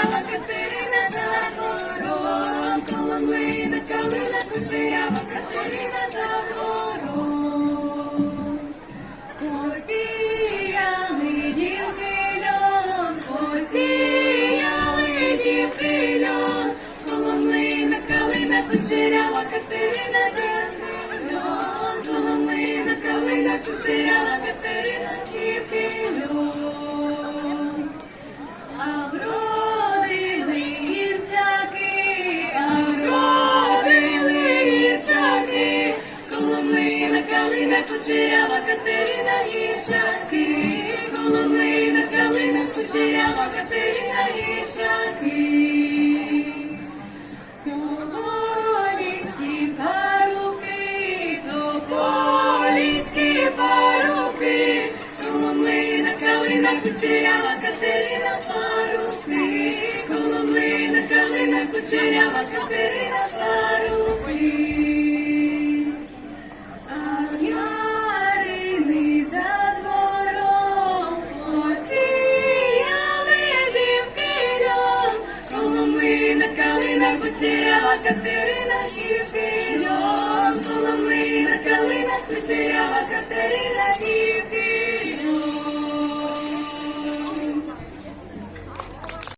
кучерява Катерина, за гором, Соломина, калина, кучерява Катерина, за гором. Посіяли дівки льон, посіяли дівки льон, Соломина, калина, кучерява Катерина, за гором, Соломина, калина, Калина, кучерява Катерина, гірчаки, Коломлина, калина, кучерява Катерина, гірчаки. Тополіські паруки, тополіські паруки, Коломлина, калина, кучерява Катерина, паруки, Коломлина, калина, кучерява Катерина, кучерява Катерина, дівки льон, Коломлина, калина, кучерява Катерина, дівки